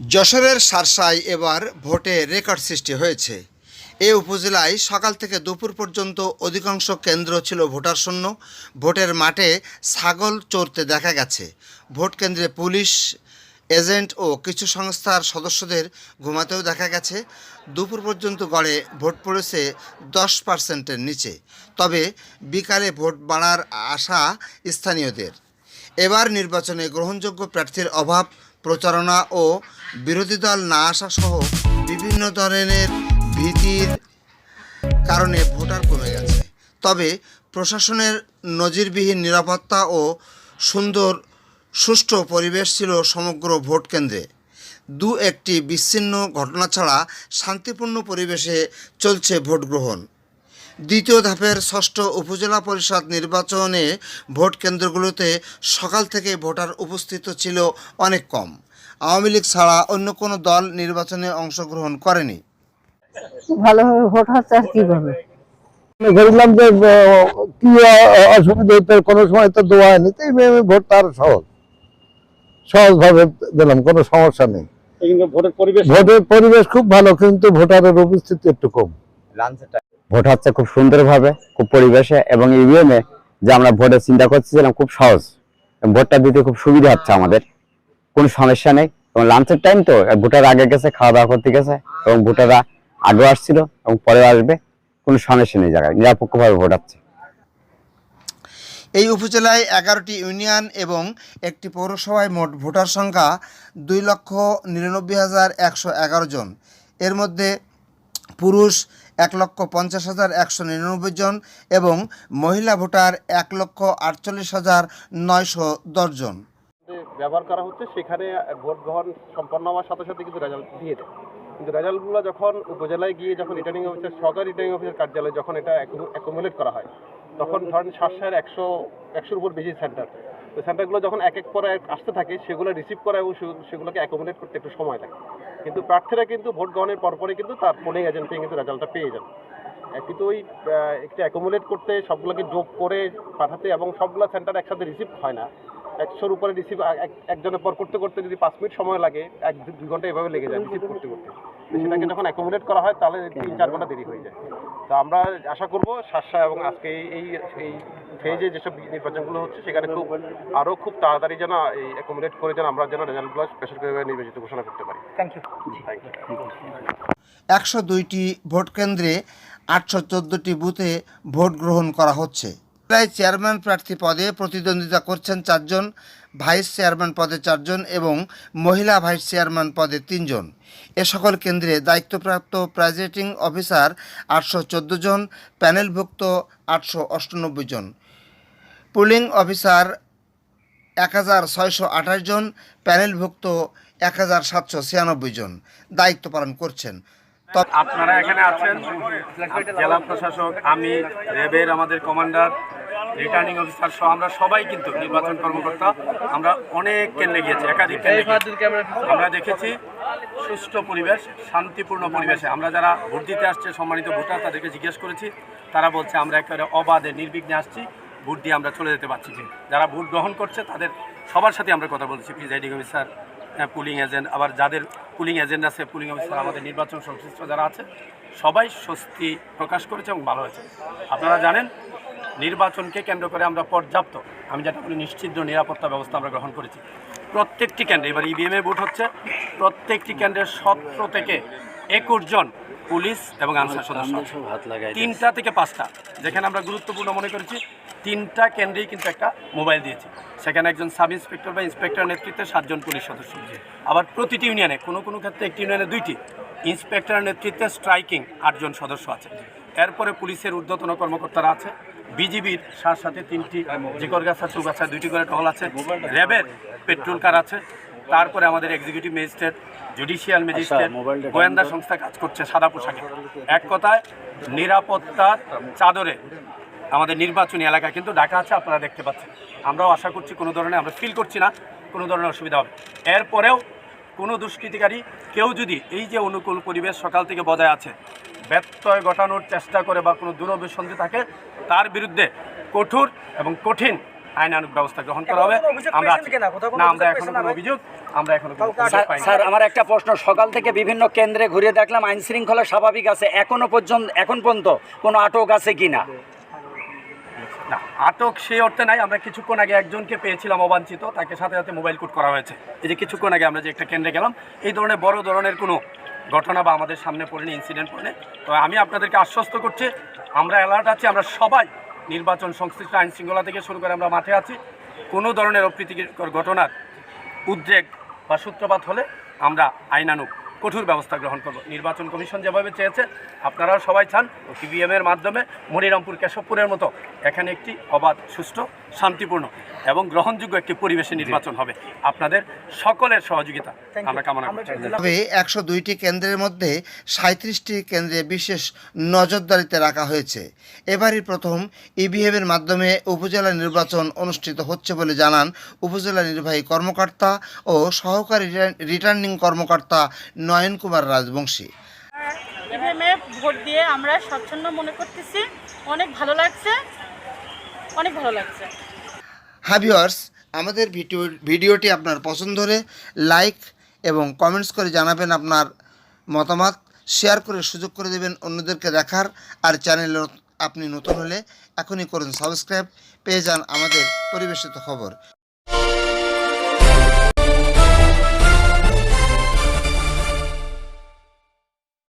যশোরের সারসায় এবার ভোটে রেকর্ড সৃষ্টি হয়েছে। এ উপজেলায় সকাল থেকে দুপুর পর্যন্ত অধিকাংশ কেন্দ্র ছিল ভোটার শূন্য ভোটের মাঠে ছাগল চড়তে দেখা গেছে। ভোট কেন্দ্রে পুলিশ, এজেন্ট ও কিছু সংস্থার সদস্যদের ঘুমাতেও দেখা গেছে। দুপুর পর্যন্ত গড়ে ভোট পড়েছে দশ পার্সেন্টের নিচে। তবে বিকালে ভোট বাড়ার আশা স্থানীয়দের। এবার নির্বাচনে গ্রহণযোগ্য প্রার্থীর অভাব প্রচারণা ও বিরোধী দল না আসা সহ বিভিন্ন ধরনের ভীতির কারণে ভোটার কমে গেছে। তবে প্রশাসনের নজিরবিহীন নিরাপত্তা ও সুন্দর, সুষ্ঠু পরিবেশ ছিল সমগ্র ভোট কেন্দ্রে। দু একটি বিচ্ছিন্ন ঘটনা ছাড়া শান্তিপূর্ণ পরিবেশে চলছে ভোট গ্রহণ দ্বিতীয় ধাপের ষষ্ঠ উপজেলা পরিষদ নির্বাচনে ভোট কেন্দ্রগুলোতে সকাল থেকে ভোটার উপস্থিত ছিল অনেক কম। আওয়ামী লীগ ছাড়া অন্য কোনো দল নির্বাচনে অংশগ্রহণ করেনি। ভালোভাবে ভোট হচ্ছে আর কি করবে ধরলাম যে কি অসুবিধা হতো কোনো সময় তো দোয়া হয়নি তো এই ভেবে ভোট তার সহজ সহজ। ভাবে দিলাম কোনো সমস্যা নেই। কিন্তু ভোটের পরিবেশ ভোটের পরিবেশ খুব ভালো কিন্তু ভোটারের উপস্থিতি একটু কম। ভোট হচ্ছে খুব সুন্দরভাবে, খুব পরিবেশে এবং ইভিএমে যে আমরা ভোটের চিন্তা করতেছিলাম খুব সহজ। ভোটটা দিতে খুব সুবিধা হচ্ছে আমাদের, কোনো সমস্যা নেই। এবং লাঞ্চের টাইম তো ভোটার আগে গেছে খাওয়া দাওয়া করতে গেছে, এবং ভোটাররা আগেও আসছিল এবং পরেও আসবে, কোনো সমস্যা নেই জায়গায়, নিরপেক্ষভাবে ভোট হচ্ছে। এই উপজেলায় এগারোটি ইউনিয়ন এবং একটি পৌরসভায় মোট ভোটার সংখ্যা দুই লক্ষ নিরানব্বই হাজার একশো এগারো জন। এর মধ্যে পুরুষ এক লক্ষ পঞ্চাশ হাজার একশো নিরানব্বই জন এবং মহিলা ভোটার এক লক্ষ আটচল্লিশ হাজার নয়শো দশ জন। ব্যবহার করা হচ্ছে, সেখানে ভোট গ্রহণ সম্পন্ন হওয়ার সাথে সাথে কিন্তু রেজাল্ট দিয়ে দেয়। কিন্তু রেজাল্টগুলো যখন উপজেলায় গিয়ে যখন রিটার্নিং অফিসার সরকারি রিটার্নিং অফিসার কার্যালয়ে যখন এটা অ্যাকুমুলেট করা হয়, তখন ধরেন শাসায়ের একশো, একশোর উপর বেশি সেন্টার তো সেন্টারগুলো যখন এক এক করে আসতে থাকে, সেগুলো রিসিভ করা এবং সেগুলোকে অ্যাকুমুলেট করতে একটু সময় লাগে। কিন্তু প্রার্থীরা কিন্তু ভোট গ্রহণের পরপরই কিন্তু তার পোলিং এজেন্টে কিন্তু রেজাল্টটা পেয়ে যান কিন্তু ওই একটু অ্যাকুমুলেট করতে সবগুলোকে যোগ করে পাঠাতে এবং সবগুলো সেন্টার একসাথে রিসিভ হয় না। একশোর উপরে রিসিভ একজনের পর করতে করতে যদি পাঁচ মিনিট সময় লাগে, এক দুই ঘণ্টা এভাবে লেগে যায় রিসিভ করতে করতে। সেটাকে যখন অ্যাকোমোডেট করা হয়, তাহলে তিন, চার ঘণ্টা দেরি হয়ে যায়। তো আমরা আশা করব শাসা এবং আজকে এই এই ফেজে যেসব নির্বাচনগুলো হচ্ছে সেখানে খুব আরও খুব তাড়াতাড়ি যেন এই অ্যাকোমোডেট করে যেন আমরা যেন রেজাল্টগুলো বেসরকারিভাবে নির্বাচিত ঘোষণা করতে পারি। থ্যাংক ইউ থ্যাংক ইউ একশো দুইটি ভোট কেন্দ্রে আটশো চোদ্দোটি বুথে ভোট গ্রহণ করা হচ্ছে। জেলায় চেয়ারম্যান প্রার্থী পদে প্রতিদ্বন্দ্বিতা করছেন চারজন ভাইস চেয়ারম্যান পদে চারজন এবং মহিলা ভাইস চেয়ারম্যান পদে তিনজন। এ সকল কেন্দ্রে দায়িত্বপ্রাপ্ত প্রেজিডিং অফিসার আটশো চোদ্দ জন প্যানেলভুক্ত আটশো অষ্টানব্বই জন। পুলিং অফিসার এক হাজার ছয়শো আঠাশ জন, প্যানেলভুক্ত এক হাজার সাতশো ছিয়ানব্বই জন দায়িত্ব পালন করছেন। আপনারা এখানে আছেন। জেলা প্রশাসক আমি র্যাবের আমাদের কমান্ডার, রিটার্নিং অফিসার সহ আমরা সবাই কিন্তু নির্বাচন কর্মকর্তা। আমরা অনেক কেন্দ্রে গিয়েছি, একাধিক আমরা দেখেছি সুষ্ঠু পরিবেশ, শান্তিপূর্ণ পরিবেশে। আমরা যারা ভোট দিতে আসছে, সম্মানিত ভোটার, তাদেরকে জিজ্ঞেস করেছি। তারা বলছে, আমরা একেবারে অবাধে, নির্বিঘ্নে আসছি। ভোট দিয়ে আমরা চলে যেতে পারছি যারা ভোট গ্রহণ করছে তাদের সবার সাথে আমরা কথা বলছি। প্রিজাইডিং অফিসার পুলিং এজেন্ট আবার যাদের পুলিং এজেন্ট আছে পুলিং অফিসার আমাদের নির্বাচন সংশ্লিষ্ট যারা আছে সবাই স্বস্তি প্রকাশ করেছে এবং ভালো হয়েছে। আপনারা জানেন নির্বাচনকে কেন্দ্র করে আমরা পর্যাপ্ত আমি যেটা বলি নিশ্চিত নিরাপত্তা ব্যবস্থা আমরা গ্রহণ করেছি। প্রত্যেকটি কেন্দ্রে এবার ইভিএমে ভোট হচ্ছে প্রত্যেকটি কেন্দ্রের সতেরো থেকে একুশ জন পুলিশ এবং আনসার সদস্য। তিনটা থেকে পাঁচটা যেখানে আমরা গুরুত্বপূর্ণ মনে করেছি তিনটা কেন্দ্রেই কিন্তু একটা মোবাইল দিয়েছি। সেখানে একজন সাব ইন্সপেক্টর বা ইন্সপেক্টর নেতৃত্বে সাতজন পুলিশ সদস্য আবার প্রতিটি ইউনিয়নে কোনো কোনো ক্ষেত্রে একটি ইউনিয়নে দুইটি ইন্সপেক্টরের নেতৃত্বে স্ট্রাইকিং আটজন সদস্য আছে। এরপরে পুলিশের ঊর্ধ্বতন কর্মকর্তারা আছে। বিজিবির সার সাথে তিনটি জিকর জিকরগাছা চৌগাছা দুইটি করে টহল আছে। র্যাবের পেট্রোল কার আছে। তারপরে আমাদের এক্সিকিউটিভ ম্যাজিস্ট্রেট জুডিশিয়াল ম্যাজিস্ট্রেট গোয়েন্দা সংস্থা কাজ করছে সাদা পোশাকে। এক কথায় নিরাপত্তার চাদরে আমাদের নির্বাচনী এলাকা কিন্তু ঢাকা আছে আপনারা দেখতে পাচ্ছেন। আমরাও আশা করছি কোনো ধরনের আমরা ফিল করছি না কোনো ধরনের অসুবিধা হবে। এরপরেও কোনো দুষ্কৃতিকারী কেউ যদি এই যে অনুকূল পরিবেশ সকাল থেকে বজায় আছে ব্যত্যয় ঘটানোর চেষ্টা করে বা কোনো দুরভিসন্ধি থাকে তার বিরুদ্ধে কঠোর এবং কঠিন আইনানুক ব্যবস্থা গ্রহণ করা হবে। আমরা না আমরা এখনও কোনো অভিযোগ আমরা এখনও স্যার- স্যার আমার একটা প্রশ্ন। সকাল থেকে বিভিন্ন কেন্দ্রে ঘুরে দেখলাম আইন শৃঙ্খলা স্বাভাবিক আছে এখনও পর্যন্ত এখন পর্যন্ত কোনো আটক আছে কি না আটক সে অর্থে নাই, আমরা কিছুক্ষণ আগে একজনকে পেয়েছিলাম অবাঞ্ছিত, তাকে সাথে সাথে মোবাইল কোড করা হয়েছে। এই যে কিছুক্ষণ আগে আমরা যে একটা কেন্দ্রে গেলাম, এই ধরনের বড় ধরনের কোনো ঘটনা বা আমাদের সামনে পড়েনি ইনসিডেন্ট পড়েনি। তো আমি আপনাদেরকে আশ্বস্ত করছি, আমরা অ্যালার্ট আছি, আমরা সবাই নির্বাচন সংশ্লিষ্ট আইন শৃঙ্খলা থেকে শুরু করে আমরা মাঠে আছি। কোনো ধরনের অপ্রীতিকর ঘটনার উদ্রেক বা সূত্রপাত হলে আমরা আইনানুক কঠোর ব্যবস্থা গ্রহণ করব। নির্বাচন কমিশন যেভাবে চেয়েছে আপনারাও সবাই চান ইভিএম এর মাধ্যমে মনিরামপুর কেশবপুরের মতো এখানে একটি অবাধ সুষ্ঠু শান্তিপূর্ণ এবং গ্রহণযোগ্য একটি পরিবেশে নির্বাচন হবে। আপনাদের সকলের সহযোগিতা আমরা কামনা করছি। তবে একশো দুইটি কেন্দ্রের মধ্যে সাঁত্রিশটি কেন্দ্রে বিশেষ নজরদারিতে রাখা হয়েছে। এবারই প্রথম ইভিএমের মাধ্যমে উপজেলা নির্বাচন অনুষ্ঠিত হচ্ছে বলে জানান উপজেলা নির্বাহী কর্মকর্তা ও সহকারী রিটার্নিং কর্মকর্তা নয়ন কুমার রাজবংশী। ইভিএমে ভোট দিয়ে আমরা স্বচ্ছন্দ মনে করতেছি। অনেক ভালো লাগছে। অনেক ভালো লাগছে। হাভিওয়ার্স আমাদের ভিডিও ভিডিওটি আপনার পছন্দ হলে লাইক এবং কমেন্টস করে জানাবেন আপনার মতামত। শেয়ার করে সুযোগ করে দেবেন অন্যদেরকে দেখার। আর চ্যানেল আপনি নতুন হলে এখনই করুন সাবস্ক্রাইব। পেয়ে যান আমাদের পরিবেশিত খবর।